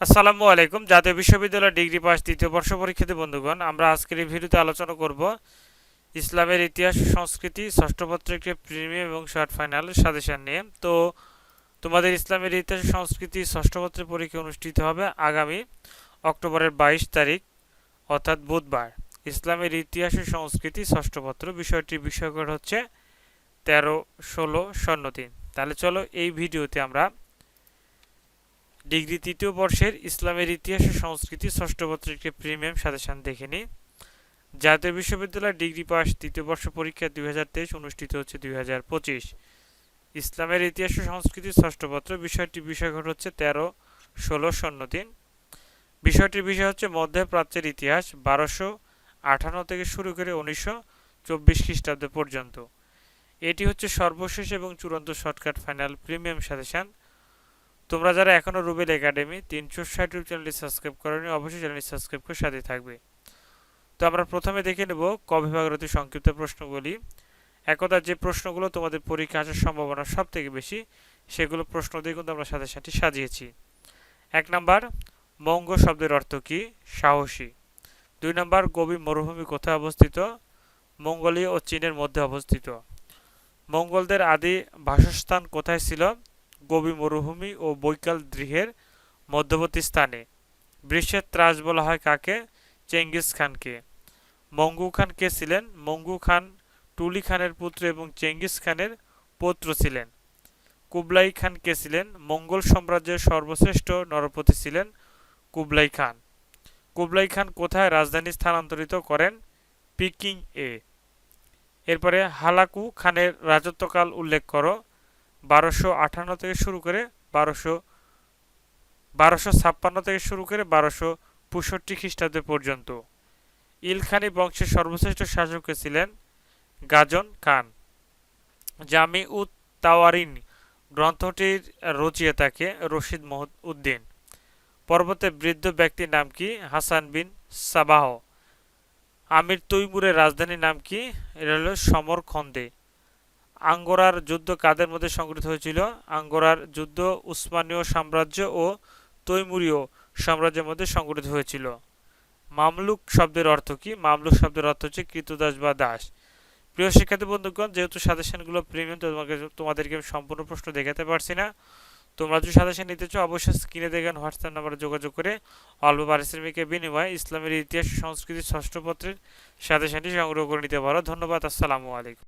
আসসালামু আলাইকুম। জাতীয় বিশ্ববিদ্যালয় ডিগ্রি পাস দ্বিতীয় বর্ষ পরীক্ষার্থী বন্ধুগণ, আমরা আজকের এই ভিডিওতে আলোচনা করব ইসলামের ইতিহাস, সংস্কৃতি, ষষ্ঠ পত্রিকা প্রিমিয়াম এবং শর্ট ফাইনাল সাজেশন নিয়ে। তো তোমাদের ইসলামের ইতিহাস, সংস্কৃতি, ষষ্ঠ পত্রের পরীক্ষা অনুষ্ঠিত হবে আগামী অক্টোবরের বাইশ তারিখ, অর্থাৎ বুধবার। ইসলামের ইতিহাস, সংস্কৃতি, ষষ্ঠ পত্র বিষয়টির বিষয়কর হচ্ছে তেরো ষোলো শূন্য তিন। তাহলে চলো এই ভিডিওতে আমরা ডিগ্রি তৃতীয় বর্ষের ইসলামের ইতিহাস ও সংস্কৃতি ষষ্ঠ পত্রিকা প্রিমিয়াম সাজেশন দেখে নিই। জাতীয় বিশ্ববিদ্যালয় ডিগ্রি পাস তৃতীয় বর্ষ পরীক্ষা দুই হাজার তেইশ অনুষ্ঠিত হচ্ছে দুই হাজার পঁচিশ। ইসলামের ইতিহাস ও সংস্কৃতি ষষ্ঠ পত্র বিষয়টি বিষয়ঘট হচ্ছে তেরো, ষোলো শূন্য তিন। বিষয়টির বিষয় হচ্ছে মধ্য প্রাচ্যের ইতিহাস, বারোশো আঠান্ন থেকে শুরু করে উনিশশো চব্বিশ খ্রিস্টাব্দ পর্যন্ত। এটি হচ্ছে সর্বশেষ এবং চূড়ান্ত শর্টকাট ফাইনাল প্রিমিয়াম সাজেশন তোমরা যারা এখনও রুবেল একাডেমি তিনশো ষাট ইউটিউব চ্যানেলটি সাবস্ক্রাইব করেনি, অবশ্যই চ্যানেলটি সাবস্ক্রাইব করে সাথে থাকবে। তো আমরা প্রথমে দেখে নেব ক বিভাগের অতি সংক্ষিপ্ত প্রশ্নগুলি। একদা যে প্রশ্নগুলো তোমাদের পরীক্ষা আসার সম্ভাবনা সব থেকে বেশি, সেগুলো প্রশ্ন দিয়ে কিন্তু আমরা সাথে সাথে সাজিয়েছি। এক নাম্বার, মঙ্গ শব্দের অর্থ কী? সাহসী। দুই নাম্বার গভী মরুভূমি কোথায় অবস্থিত? মঙ্গোলিয়া ও চীনের মধ্যে অবস্থিত। মঙ্গলদের আদি বাসস্থান কোথায় ছিল? গভীর মরুভূমি ও বৈকাল দৃহের মধ্যবর্তী স্থানে। বৃষ্যের ত্রাস বলা হয় কাকে? চেঙ্গিস খানকে। মঙ্গু খান কে ছিলেন? মঙ্গু খান টুলি খানের পুত্র এবং চেঙ্গিস খানের পৌত্র ছিলেন। কুবলাই খান কে ছিলেন? মঙ্গল সাম্রাজ্যের সর্বশ্রেষ্ঠ নরপতি ছিলেন কুবলাই খান। কুবলাই খান কোথায় রাজধানী স্থানান্তরিত করেন? পিকিং এ। এরপরে হালাকু খানের রাজত্বকাল উল্লেখ করো। বারোশো আঠান্ন থেকে শুরু করে বারোশো বারোশো ছাপ্পান্ন থেকে শুরু করে বারোশো পঁয়ষট্টি খ্রিস্টাব্দ পর্যন্ত। ইলখানি বংশের সর্বশ্রেষ্ঠ শাসক ছিলেন? গাজন খান। জামি উদ তাওয়ারিন গ্রন্থটির রচয়িতাকে রশিদ মহদ উদ্দিন পর্বতে বৃদ্ধ ব্যক্তির নাম কি? হাসান বিন সাবাহ। আমির তৈমুরের রাজধানীর নাম কি? এটা হল সমরখন্দে। আঙ্গোরার যুদ্ধ কাদের মধ্যে সংঘটিত হয়েছিল? আঙ্গোরার যুদ্ধ উসমানীয় সাম্রাজ্য ও তৈমুরীয় সাম্রাজ্যের মধ্যে সংঘটিত হয়েছিল। মামলুক শব্দের অর্থ কি? মামলুক শব্দের অর্থ হচ্ছে কৃতদাস বা দাস। প্রিয় শিক্ষার্থী বন্ধুগণ, যেহেতু সাজেশনগুলো প্রিমিয়াম তোমাকে তোমাদেরকে আমি সম্পূর্ণ প্রশ্ন দেখাতে পারছি না। তোমরা যদি সাজেশন নিতে চাও, অবশ্যই স্ক্রিনে দেখেন হোয়াটসঅ্যাপ নাম্বারে যোগাযোগ করে অল্প পারিশ্রমিকের বিনিময়ে ইসলামের ইতিহাস সংস্কৃতি ষষ্ঠ পত্রের সাজেশনটি সংগ্রহ করে নিতে পারো। ধন্যবাদ, আসসালামু আলাইকুম।